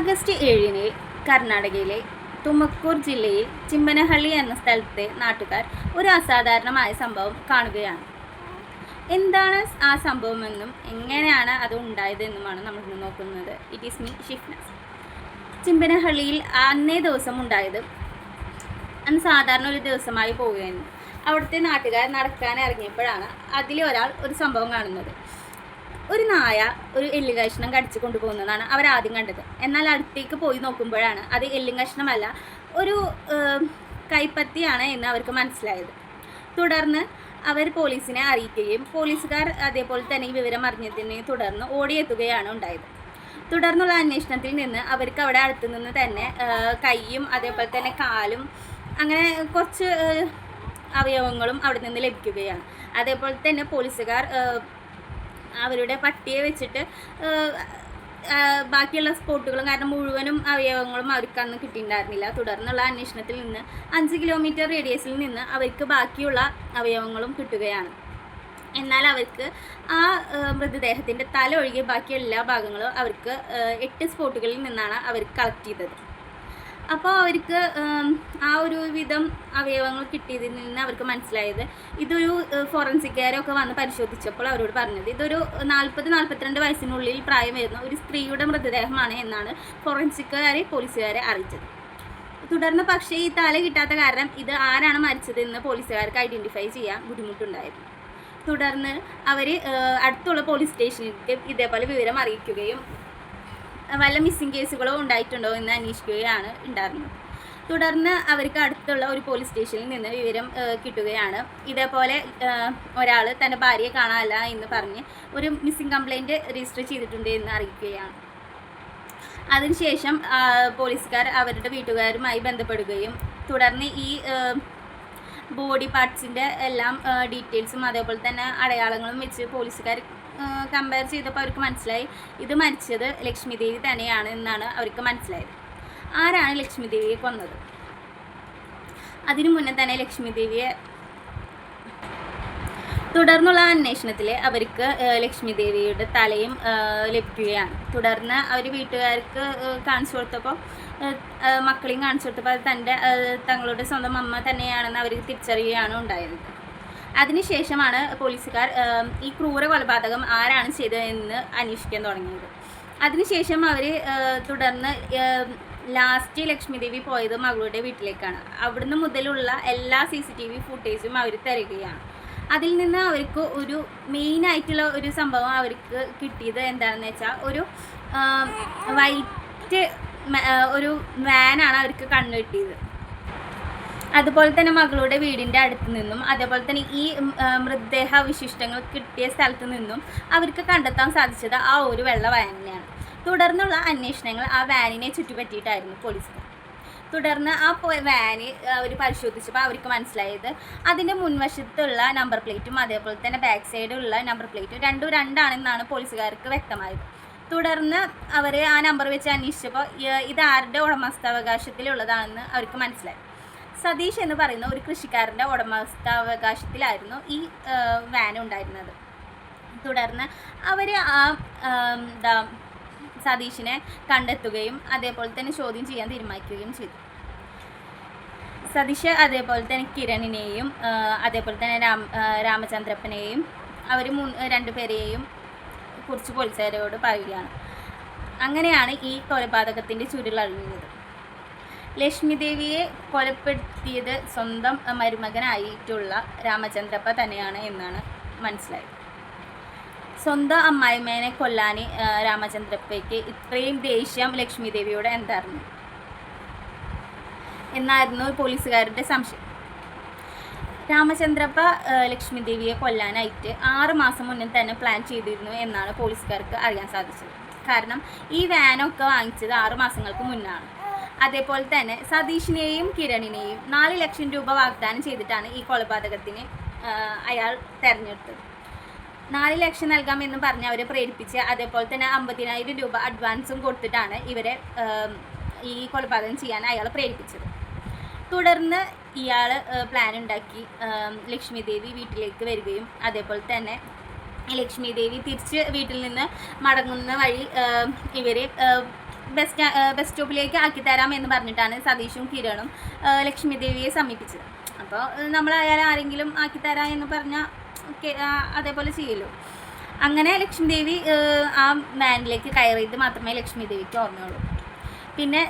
August ഏഴിന് കർണാടകയിലെ തുമക്കൂർ ജില്ലയിൽ ചിമ്പനഹള്ളി എന്ന സ്ഥലത്തെ നാട്ടുകാർ ഒരു അസാധാരണമായ സംഭവം കാണുകയാണ്. എന്താണ് ആ സംഭവമെന്നും എങ്ങനെയാണ് അത് ഉണ്ടായതെന്നുമാണ് നമ്മൾ ഇന്ന് നോക്കുന്നത്. ഇറ്റ് ഈസ് മീ ഷിഫ്നസ് ചിമ്പനഹള്ളിയിൽ അന്നേ ദിവസം ഉണ്ടായത് അന്ന് സാധാരണ ഒരു ദിവസമായി പോവുകയായിരുന്നു. അവിടുത്തെ നാട്ടുകാർ നടക്കാൻ ഇറങ്ങിയപ്പോഴാണ് അതിലൊരാൾ ഒരു സംഭവം കാണുന്നത്. ഒരു നായ ഒരു എല്ലു കഷ്ണം കടിച്ചു കൊണ്ടുപോകുന്നതാണ് അവർ ആദ്യം കണ്ടത്. എന്നാൽ അടുത്തേക്ക് പോയി നോക്കുമ്പോഴാണ് അത് എല്ലും കഷ്ണമല്ല ഒരു കൈപ്പത്തിയാണ് എന്ന് അവർക്ക് മനസ്സിലായത്. തുടർന്ന് അവർ പോലീസിനെ അറിയിക്കുകയും പോലീസുകാർ അതേപോലെ തന്നെ ഈ വിവരം അറിഞ്ഞതിനെ തുടർന്ന് ഓടിയെത്തുകയാണ് ഉണ്ടായത്. തുടർന്നുള്ള അന്വേഷണത്തിൽ നിന്ന് അവർക്ക് അവിടെ അടുത്തു നിന്ന് തന്നെ കൈയും അതേപോലെ തന്നെ കാലും അങ്ങനെ കുറച്ച് അവയവങ്ങളും അവിടെ നിന്ന് ലഭിക്കുകയാണ്. അതേപോലെ തന്നെ പോലീസുകാർ അവരുടെ പട്ടിയെ വെച്ചിട്ട് ബാക്കിയുള്ള സ്പോട്ടുകളും കാരണം മുഴുവനും അവയവങ്ങളും അവർക്ക് അന്ന് കിട്ടിയിട്ടുണ്ടായിരുന്നില്ല. തുടർന്നുള്ള അന്വേഷണത്തിൽ നിന്ന് അഞ്ച് കിലോമീറ്റർ റേഡിയസിൽ നിന്ന് അവർക്ക് ബാക്കിയുള്ള അവയവങ്ങളും കിട്ടുകയാണ്. എന്നാൽ അവർക്ക് ആ മൃതദേഹത്തിന്റെ തല ഒഴികെ ബാക്കി എല്ലാ ഭാഗങ്ങളും അവർക്ക് എട്ട് സ്പോട്ടുകളിൽ നിന്നാണ് അവർ കളക്ട് ചെയ്തത്. അപ്പോൾ അവർക്ക് ആ ഒരു വിധം അവയവങ്ങൾ കിട്ടിയതിൽ നിന്ന് അവർക്ക് മനസ്സിലായത്. ഇതൊരു ഫോറൻസിക്കാരൊക്കെ വന്ന് പരിശോധിച്ചപ്പോൾ അവരോട് പറഞ്ഞത് ഇതൊരു നാൽപ്പത് നാൽപ്പത്തിരണ്ട് വയസ്സിനുള്ളിൽ പ്രായം വരുന്ന ഒരു സ്ത്രീയുടെ മൃതദേഹമാണ് എന്നാണ് ഫോറൻസിക്കുകാരെ പോലീസുകാരെ അറിയിച്ചത്. തുടർന്ന് പക്ഷേ ഈ തല കിട്ടാത്ത കാരണം ഇത് ആരാണ് മരിച്ചതെന്ന് പോലീസുകാർക്ക് ഐഡന്റിഫൈ ചെയ്യാൻ ബുദ്ധിമുട്ടുണ്ടായിരുന്നു. തുടർന്ന് അവർ അടുത്തുള്ള പോലീസ് സ്റ്റേഷനിലേക്ക് ഇതേപോലെ വിവരം അറിയിക്കുകയും വല്ല മിസ്സിംഗ് കേസുകളോ ഉണ്ടായിട്ടുണ്ടോ എന്ന് അന്വേഷിക്കുകയാണ് ഉണ്ടായിരുന്നത്. തുടർന്ന് അവർക്ക് അടുത്തുള്ള ഒരു പോലീസ് സ്റ്റേഷനിൽ നിന്ന് വിവരം കിട്ടുകയാണ്. ഇതേപോലെ ഒരാൾ തന്റെ ഭാര്യയെ കാണാനല്ല എന്ന് പറഞ്ഞ് ഒരു മിസ്സിംഗ് കംപ്ലൈന്റ് രജിസ്റ്റർ ചെയ്തിട്ടുണ്ട് എന്ന് അറിയിക്കുകയാണ്. അതിനുശേഷം പോലീസുകാർ അവരുടെ വീട്ടുകാരുമായി ബന്ധപ്പെടുകയും തുടർന്ന് ഈ ബോഡി പാർട്സിന്റെ എല്ലാം ഡീറ്റെയിൽസും അതേപോലെ തന്നെ അടയാളങ്ങളും വെച്ച് പോലീസുകാർ കമ്പയർ ചെയ്തപ്പോൾ അവർക്ക് മനസ്സിലായി. ഇത് മരിച്ചത് ലക്ഷ്മി ദേവി തന്നെയാണ് എന്നാണ് അവർക്ക് മനസ്സിലായത്. ആരാണ് ലക്ഷ്മി ദേവിയെ കൊന്നത്? അതിനു മുന്നേ തന്നെ ലക്ഷ്മി ദേവിയെ തുടർന്നുള്ള അന്വേഷണത്തിൽ അവർക്ക് ലക്ഷ്മി ദേവിയുടെ തലയും ലഭിക്കുകയാണ്. തുടർന്ന് അവർ വീട്ടുകാർക്ക് കാണിച്ചു കൊടുത്തപ്പോൾ മക്കളെയും കാണിച്ചു കൊടുത്തപ്പോൾ അത് തന്റെ തങ്ങളുടെ സ്വന്തം അമ്മ തന്നെയാണെന്ന് അവർ തിരിച്ചറിയുകയാണ് ഉണ്ടായത്. അതിനുശേഷമാണ് പോലീസുകാർ ഈ ക്രൂര കൊലപാതകം ആരാണ് ചെയ്തതെന്ന് അന്വേഷിക്കാൻ തുടങ്ങിയത്. അതിനുശേഷം അവർ തുടർന്ന് ലാസ്റ്റ് ലക്ഷ്മി ദേവി പോയത് മകളുടെ വീട്ടിലേക്കാണ്. അവിടുന്ന് മുതലുള്ള എല്ലാ സി സി ടി വി ഫുട്ടേജും അവർ തരികയാണ്. അതിൽ നിന്ന് അവർക്ക് ഒരു മെയിൻ ആയിട്ടുള്ള ഒരു സംഭവം അവർക്ക് കിട്ടിയത് എന്താണെന്ന് വെച്ചാൽ ഒരു വൈറ്റ് ഒരു വാനാണ് അവർക്ക് കണ്ണു കിട്ടിയത്. അതുപോലെ തന്നെ മകളുടെ വീടിന്റെ അടുത്ത് നിന്നും അതേപോലെ തന്നെ ഈ മൃതദേഹ വിശിഷ്ടങ്ങൾ കിട്ടിയ സ്ഥലത്ത് നിന്നും അവർക്ക് കണ്ടെത്താൻ സാധിച്ചത് ആ ഒരു വെള്ള വാനിനെയാണ്. തുടർന്നുള്ള അന്വേഷണങ്ങൾ ആ വാനിനെ ചുറ്റിപ്പറ്റിയിട്ടായിരുന്നു പോലീസ്. തുടർന്ന് ആ വാന് അവർ പരിശോധിച്ചപ്പോൾ അവർക്ക് മനസ്സിലായത് അതിന്റെ മുൻവശത്തുള്ള നമ്പർ പ്ലേറ്റും അതേപോലെ തന്നെ ബാക്ക് സൈഡിലുള്ള നമ്പർ പ്ലേറ്റും രണ്ടും രണ്ടാണെന്നാണ് പോലീസുകാർക്ക് വ്യക്തമായത്. തുടർന്ന് അവർ ആ നമ്പർ വെച്ച് അന്വേഷിച്ചപ്പോൾ ഇത് ആരുടെ ഉടമസ്ഥാവകാശത്തിലുള്ളതാണെന്ന് അവർക്ക് മനസ്സിലായി. സതീഷ് എന്ന് പറയുന്ന ഒരു കൃഷിക്കാരന്റെ ഉടമസ്ഥാവകാശത്തിലായിരുന്നു ഈ വാൻ ഉണ്ടായിരുന്നത്. തുടർന്ന് അവർ ആ എന്താ സതീഷിനെ കണ്ടെത്തുകയും അതേപോലെ തന്നെ ചോദ്യം ചെയ്യാൻ തീരുമാനിക്കുകയും ചെയ്തു. സതീഷ് അതേപോലെ തന്നെ കിരണിനെയും അതേപോലെ തന്നെ രാമചന്ദ്രപ്പനെയും അവർ മൂന്ന് രണ്ടുപേരെയും കുറിച്ച് പോലീസുകാരോട് പറയുകയാണ്. അങ്ങനെയാണ് ഈ കൊലപാതകത്തിന്റെ ചുരുളഴിഞ്ഞത് ലക്ഷ്മി ദേവിയെ കൊലപ്പെടുത്തിയത് സ്വന്തം മരുമകനായിട്ടുള്ള രാമചന്ദ്രപ്പ തന്നെയാണ് എന്നാണ് മനസ്സിലായത്. സ്വന്തം അമ്മായിമ്മേനെ കൊല്ലാൻ രാമചന്ദ്രപ്പയ്ക്ക് ഇത്രയും ദേഷ്യം ലക്ഷ്മി ദേവിയോട് എന്തായിരുന്നു? എന്നായിരുന്നു പോലീസുകാരുടെ സംശയം. രാമചന്ദ്രപ്പ ലക്ഷ്മി ദേവിയെ കൊല്ലാനായിട്ട് ആറ് മാസം മുന്നേ തന്നെ പ്ലാൻ ചെയ്തിരുന്നു എന്നാണ് പോലീസുകാർക്ക് അറിയാൻ സാധിച്ചത്. കാരണം ഈ വാനൊക്കെ വാങ്ങിച്ചത് ആറ് മാസങ്ങൾക്ക് മുന്നാണ്. അതേപോലെ തന്നെ സതീഷിനെയും കിരണിനെയും നാല് ലക്ഷം രൂപ വാഗ്ദാനം ചെയ്തിട്ടാണ് ഈ കൊലപാതകത്തിന് അയാൾ തെരഞ്ഞെടുത്തത്. നാല് ലക്ഷം നൽകാമെന്ന് പറഞ്ഞ് അവരെ പ്രേരിപ്പിച്ച് അതേപോലെ തന്നെ അമ്പതിനായിരം രൂപ അഡ്വാൻസും കൊടുത്തിട്ടാണ് ഇവരെ ഈ കൊലപാതകം ചെയ്യാൻ അയാൾ പ്രേരിപ്പിച്ചത്. തുടർന്ന് ഇയാൾ പ്ലാൻ ഉണ്ടാക്കി. ലക്ഷ്മി ദേവി വീട്ടിലേക്ക് വരികയും അതേപോലെ തന്നെ ലക്ഷ്മി ദേവി തിരിച്ച് വീട്ടിൽ നിന്ന് മടങ്ങുന്ന വഴി ഇവരെ ബസ് ബസ് സ്റ്റോപ്പിലേക്ക് ആക്കി തരാം എന്ന് പറഞ്ഞിട്ടാണ് സതീഷും കിരണും ലക്ഷ്മി ദേവിയെ സമീപിച്ചത്. അപ്പോൾ നമ്മളായാലും ആരെങ്കിലും ആക്കി തരാം എന്ന് പറഞ്ഞാൽ അതേപോലെ ചെയ്യല്ലോ അങ്ങനെ ലക്ഷ്മി ദേവി ആ, മാനിലേക്ക് കയറിയത് മാത്രമേ ലക്ഷ്മി ദേവിക്ക് ഓർമ്മയുള്ളൂ. പിന്നെ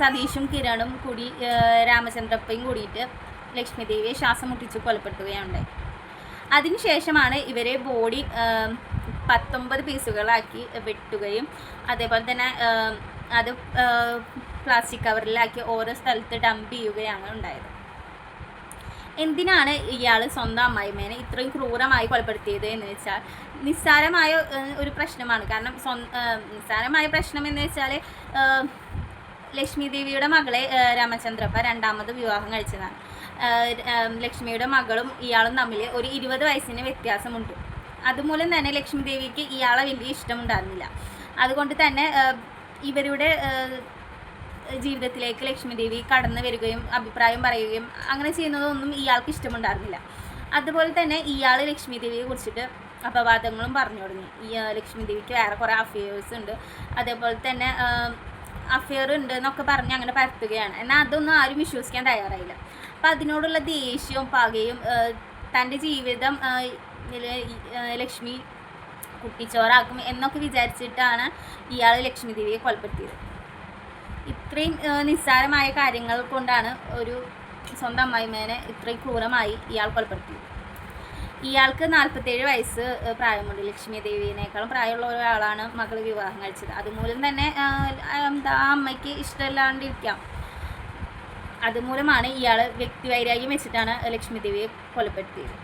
സതീഷും കിരണും കൂടി രാമചന്ദ്രപ്പയും കൂടിയിട്ട് ലക്ഷ്മി ദേവിയെ ശ്വാസം മുട്ടിച്ച് കൊലപ്പെടുത്തുകയുണ്ടായി. അതിനുശേഷമാണ് ഇവരെ ബോഡി പത്തൊമ്പത് പീസുകളാക്കി വെട്ടുകയും അതേപോലെ തന്നെ അത് പ്ലാസ്റ്റിക് കവറിലാക്കി ഓരോ സ്ഥലത്ത് ഡംപ് ചെയ്യുകയാണ് ഉണ്ടായത്. എന്തിനാണ് ഇയാൾ സ്വന്തം അമ്മായിമ്മേനെ ഇത്രയും ക്രൂരമായി കൊലപ്പെടുത്തിയത് എന്ന് വെച്ചാൽ നിസ്സാരമായ ഒരു പ്രശ്നമാണ്. കാരണം സ്വ നിസ്സാരമായ പ്രശ്നം എന്ന് വെച്ചാൽ ലക്ഷ്മി ദേവിയുടെ മകളെ രാമചന്ദ്രപ്പ രണ്ടാമത് വിവാഹം കഴിച്ചതാണ്. ലക്ഷ്മിയുടെ മകളും ഇയാളും തമ്മിൽ ഒരു ഇരുപത് വയസ്സിന് വ്യത്യാസമുണ്ട്. അതുമൂലം തന്നെ ലക്ഷ്മി ദേവിക്ക് ഇയാളെ വലിയ ഇഷ്ടമുണ്ടായിരുന്നില്ല. അതുകൊണ്ട് തന്നെ ഇവരുടെ ജീവിതത്തിലേക്ക് ലക്ഷ്മി ദേവി കടന്നു വരികയും അഭിപ്രായം പറയുകയും അങ്ങനെ ചെയ്യുന്നതൊന്നും ഇയാൾക്ക് ഇഷ്ടമുണ്ടായിരുന്നില്ല. അതുപോലെ തന്നെ ഇയാൾ ലക്ഷ്മി ദേവിയെ കുറിച്ചിട്ട് അപവാദങ്ങളും പറഞ്ഞു തുടങ്ങി. ഈ ലക്ഷ്മി ദേവിക്ക് വേറെ കുറേ അഫയേഴ്സ് ഉണ്ട്. അതേപോലെ തന്നെ അഫെയർ ഉണ്ട് എന്നൊക്കെ പറഞ്ഞ് അങ്ങനെ പരത്തുകയാണ്. എന്നാൽ അതൊന്നും ആരും വിശ്വസിക്കാൻ തയ്യാറായില്ല. അപ്പം അതിനോടുള്ള ദേഷ്യവും പകയും തന്റെ ജീവിതം ലക്ഷ്മി കുട്ടിച്ചോറാക്കും എന്നൊക്കെ വിചാരിച്ചിട്ടാണ് ഇയാൾ ലക്ഷ്മി ദേവിയെ കൊലപ്പെടുത്തിയത്. ഇത്രയും നിസ്സാരമായ കാര്യങ്ങൾ കൊണ്ടാണ് ഒരു സ്വന്തം അമ്മായിമേനെ ഇത്രയും ക്രൂരമായി ഇയാൾ കൊലപ്പെടുത്തിയത്. ഇയാൾക്ക് നാൽപ്പത്തേഴ് വയസ്സ് പ്രായമുണ്ട്. ലക്ഷ്മി ദേവിയേക്കാളും പ്രായമുള്ള ഒരാളാണ് മകൾ വിവാഹം കഴിച്ചത്. അതുമൂലം തന്നെ എന്താ അമ്മയ്ക്ക് ഇഷ്ടമില്ലാണ്ടിരിക്കാം. അതുമൂലമാണ് ഇയാൾ വ്യക്തിവൈരാഗ്യം വെച്ചിട്ടാണ് ലക്ഷ്മി ദേവിയെ കൊലപ്പെടുത്തിയത്.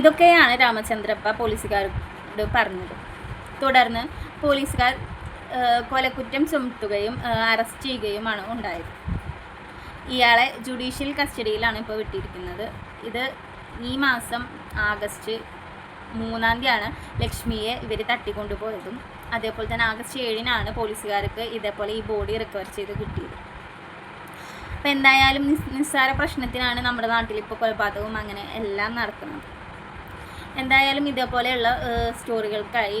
ഇതൊക്കെയാണ് രാമചന്ദ്രപ്പ പോലീസുകാരോട് പറഞ്ഞത്. തുടർന്ന് പോലീസുകാർ കൊലക്കുറ്റം ചുമത്തുകയും അറസ്റ്റ് ചെയ്യുകയുമാണ് ഉണ്ടായത്. ഇയാളെ ജുഡീഷ്യൽ കസ്റ്റഡിയിലാണ് ഇപ്പോൾ വിട്ടിരിക്കുന്നത്. ഇത് ഈ മാസം ആഗസ്റ്റ് മൂന്നാം തീയതിയാണ് ലക്ഷ്മിയെ ഇവർ തട്ടിക്കൊണ്ടുപോയതും അതേപോലെ തന്നെ ആഗസ്റ്റ് ഏഴിനാണ് പോലീസുകാർക്ക് ഇതേപോലെ ഈ ബോഡി റിക്കവർ ചെയ്ത് കിട്ടിയത്. അപ്പോൾ എന്തായാലും നിസ് നിസ്സാര പ്രശ്നത്തിനാണ് നമ്മുടെ നാട്ടിൽ ഇപ്പോൾ കൊലപാതകവും അങ്ങനെ എല്ലാം നടക്കുന്നത്. എന്തായാലും ഇതേപോലെയുള്ള സ്റ്റോറികൾക്കായി